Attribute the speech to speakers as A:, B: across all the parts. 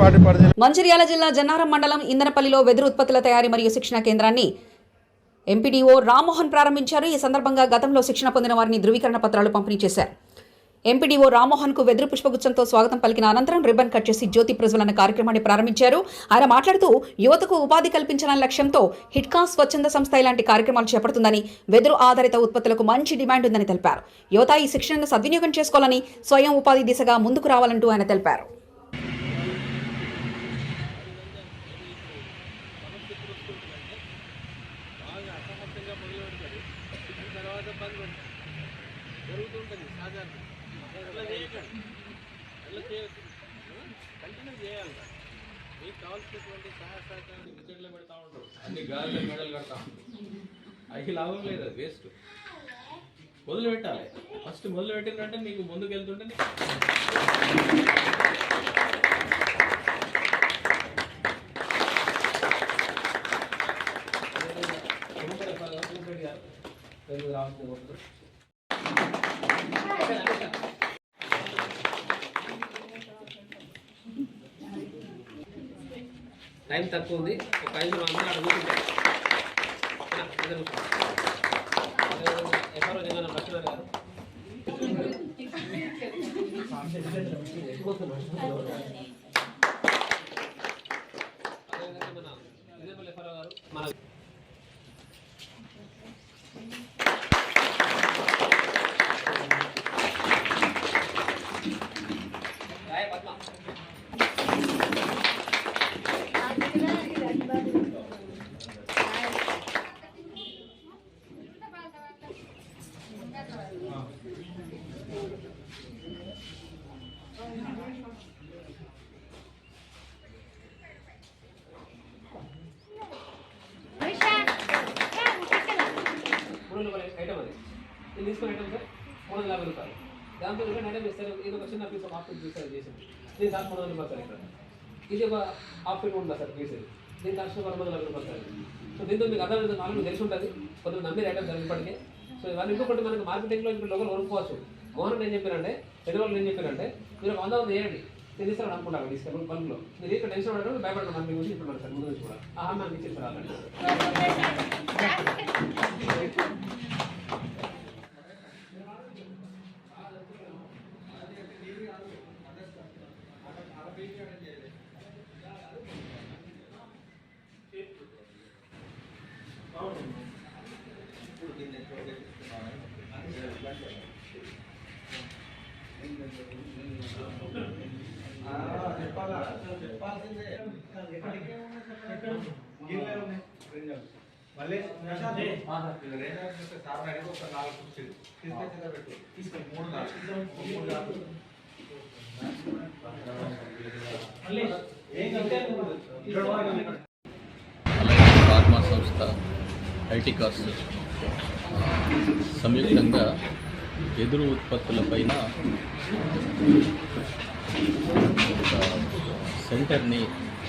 A: Party పరిధిలో
B: మంచిర్యాల జిల్లా జన్నారం మండలం ఇందనపల్లిలో వెదురు ఉత్పత్తుల తయారీ మరియు శిక్షణ కేంద్రాన్ని ఎంపీడీఓ రామ్మోహన్ ప్రారంభించారు. ఈ సందర్భంగా గతంలో శిక్షణ పొందిన వారిని ధృవీకరణ పత్రాలు పంపిణీ చేశారు. ఎంపీడీఓ రామ్మోహన్కు వెదురు పుష్పగుచ్చంతో స్వాగతం పలికిన అనంతరం రిబ్బన్ కట్ చేసి జ్యోతి ప్రజ్వలన కార్యక్రమాన్ని ప్రారంభించారు. ఆయన మాట్లాడుతూ యువతకు ఉపాధి కల్పించాలనే లక్ష్యంతో హిట్కా స్వచ్ఛంద సంస్థ ఇలాంటి కార్యక్రమాలు చేపడుతుందని వెదురు ఆధారిత ఉత్పత్తులకు మంచి డిమాండ్ ఉందని తెలిపారు. యువత ఈ శిక్షణను సద్వినియోగం చేసుకోవాలని స్వయం ఉపాధి దిశగా ముందుకు రావాలంటూ ఆయన తెలిపారు.
C: జరుగుతుంటుంది సాధారణ అట్లా చేయకండి అట్లా చేయొద్దు కంటిన్యూ చేయాలి. మీకు కావాల్సినటువంటి సహాయ సహకారాన్ని వికెట్లో పెడతా ఉంటారు. అన్ని గాలిలో మెడలు కడతా అవి లాభం లేదు అది వేస్ట్. మొదలు పెట్టాలి ఫస్ట్ మొదలు పెట్టిందంటే మీకు ముందుకు వెళ్తుంటే టైం తక్కువ ఉంది. ఒక ఐదు అందరూ అడుగుతుంటారు గారు అదేవిధంగా మన నిజామాబాద్ ఎఫ్ఆర్ఓ గారు మన రాయ పద్మ మూడు వందల ఐటమ్ అది నేను తీసుకున్న ఐటమ్ సార్ మూడు వందల యాభై రూపాయలు. దాంతో రిటర్న్ ఐటమ్ ఇస్తారు ఇది ఒక చిన్న పీస్ హాఫ్ పీస్ సార్ చేసింది దీని దాని మూడు వందల రూపాయలు సార్ ఇక్కడ ఇది ఒక హాఫ్ ఫీట్ ఉంటుంది సార్ పీస్ దీని దాని రెండు వందల యాభై రూపాయలు సార్ సో దీంతో మీకు అర్థం నాలుగు తెలిసి ఉంటుంది. కొంతమంది నమ్మిన ఐటమ్ సార్ ఇప్పటికే. సో ఇవన్నీ ఇంకొకటి మనకి మార్కెటింగ్లో ఇప్పుడు లోకల్ కొనుక్కోవచ్చు. గవర్నమెంట్ ఏం చెప్పారంటే తెలుగు వాళ్ళు ఏం చెప్పారంటే మీరు వంద వంద వేయండి. నేను తీసుకుని అనుకుంటాను తీసుకెళ్ళి పనులు మీరు ఇక్కడ టెన్షన్ పడడం భయపడతాను మీ గురించి ఇప్పుడు సార్ ముందు నుంచి కూడా. ఆహా నాకు ఇచ్చేసి రాలండి
D: మళ్ళీ సార్ అడిగి ఒక నాలుగు కుర్చీలు తీసుకొచ్చి పెట్టు తీసుకొని మూడు నాలుగు మూడు నాలుగు
E: అలాగే ఫార్మా సంస్థ ఐటీ కార్స్ సంయుక్తంగా ఎదురు ఉత్పత్తులపైన ఒక సెంటర్ని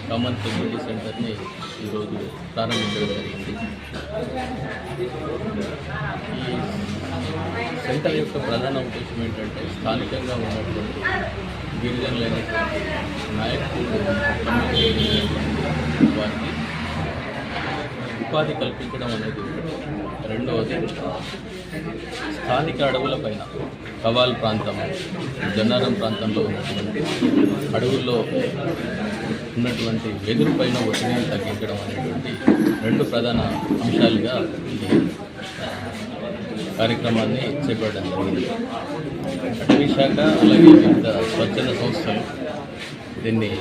E: కామన్ ఫెసిలిటీ సెంటర్ని ఈరోజు ప్రారంభించడం జరిగింది. ఈ సెంటర్ యొక్క ప్రధాన ఉద్దేశం ఏంటంటే స్థానికంగా ఉన్నటువంటి గిరిజనులైనటువంటి నాయకులు వారికి ఉపాధి కల్పించడం అనేది రెండవది స్థానిక అడవుల పైన కవాల్ ప్రాంతం జన్నారం ప్రాంతంలో ఉన్నటువంటి అడవుల్లో ఉన్నటువంటి వెదురు పైన ఒత్తిడిని తగ్గించడం అనేటువంటి రెండు ప్రధాన అంశాలుగా ఈ కార్యక్రమాన్ని చేపట్టడం జరిగింది. అటవీ శాఖ అలాగే వివిధ స్వచ్ఛంద సంస్థలు దీన్ని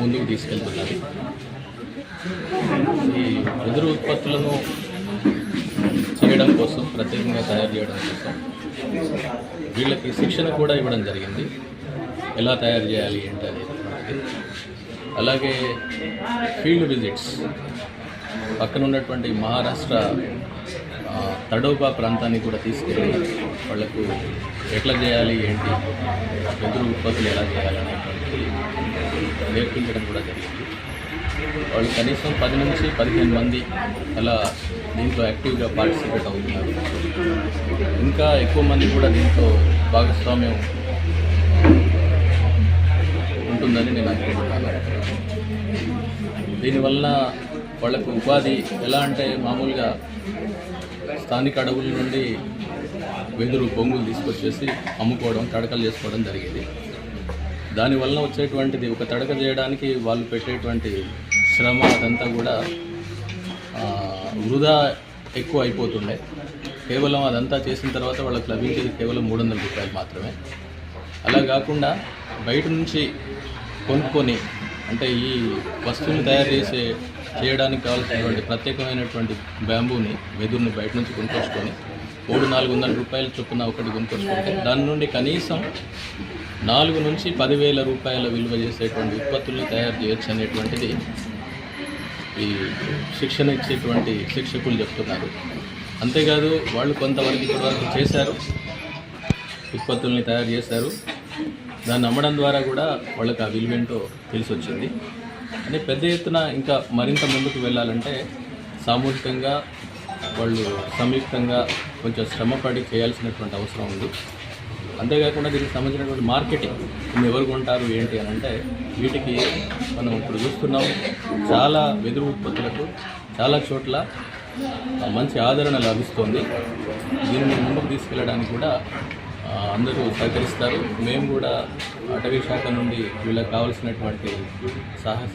E: ముందుకు తీసుకెళ్తున్నారు. ఈ వెదురు ఉత్పత్తులను చేయడం కోసం ప్రత్యేకంగా తయారు చేయడం కోసం వీళ్ళకి శిక్షణ కూడా ఇవ్వడం జరిగింది. ఎలా తయారు చేయాలి ఏంటి అనేది అలాగే ఫీల్డ్ విజిట్స్. పక్కన ఉన్నటువంటి మహారాష్ట్ర తడోబా ప్రాంతాన్ని కూడా తీసుకెళ్ళి వాళ్ళకు ఎట్లా చేయాలి ఏంటి వెదురు ఉత్పత్తులు ఎలా చేయాలి అనేటువంటిది నేర్పించడం కూడా జరిగింది. వాళ్ళు కనీసం పది నుంచి పదిహేను మంది అలా దీంట్లో యాక్టివ్గా పార్టిసిపేట్ అవుతున్నారు. ఇంకా ఎక్కువ మంది కూడా దీంట్లో భాగస్వామ్యం ఉంటుందని నేను అనుకుంటున్నాను. దీనివల్ల వాళ్ళకు ఉపాధి ఎలా అంటే మామూలుగా స్థానిక అడవుల నుండి వెదురు బొంగులు తీసుకొచ్చేసి అమ్ముకోవడం తడకలు చేసుకోవడం జరిగేది. దానివల్ల వచ్చేటువంటిది ఒక తడక చేయడానికి వాళ్ళు పెట్టేటువంటి శ్రమ అదంతా కూడా వృధా ఎక్కువ అయిపోతుండే. కేవలం అదంతా చేసిన తర్వాత వాళ్ళకి లభించేది కేవలం మూడు వందల రూపాయలు మాత్రమే. అలా కాకుండా బయట నుంచి కొనుక్కొని అంటే ఈ వస్తువుని తయారు చేసే చేయడానికి కావాల్సినటువంటి ప్రత్యేకమైనటువంటి బ్యాంబూని వెదురుని బయట నుంచి కొనుక్కొచ్చుకొని మూడు నాలుగు వందల రూపాయల చొప్పున ఒకటి కొనుక్కొచ్చుకుంటే దాని నుండి కనీసం నాలుగు నుంచి పదివేల రూపాయల విలువ చేసేటువంటి ఉత్పత్తుల్ని తయారు చేయొచ్చు అనేటువంటిది ఈ శిక్షణ ఇచ్చేటువంటి శిక్షకులు చెప్తున్నారు. అంతేకాదు వాళ్ళు కొంతవరకు ఇప్పటివరకు చేశారు ఉత్పత్తుల్ని తయారు చేశారు. దాన్ని అమ్మడం ద్వారా కూడా వాళ్ళకి ఆ విలువేంటో తెలిసి వచ్చింది అంటే పెద్ద ఎత్తున ఇంకా మరింత ముందుకు వెళ్ళాలంటే సామూహికంగా వాళ్ళు సంయుక్తంగా కొంచెం శ్రమపడి చేయాల్సినటువంటి అవసరం ఉంది. అంతేకాకుండా దీనికి సంబంధించినటువంటి మార్కెటింగ్. ఎవరు కొంటారు ఏంటి అని అంటే వీటికి మనం ఇప్పుడు చూస్తున్నాం చాలా వెదురు ఉత్పత్తులకు చాలా చోట్ల మంచి ఆదరణ లభిస్తోంది. దీనిని ముందుకు తీసుకెళ్ళడానికి కూడా అందరూ సహకరిస్తారు. మేము కూడా అటవీ శాఖ నుండి వీళ్ళకి కావాల్సినటువంటి సహాయ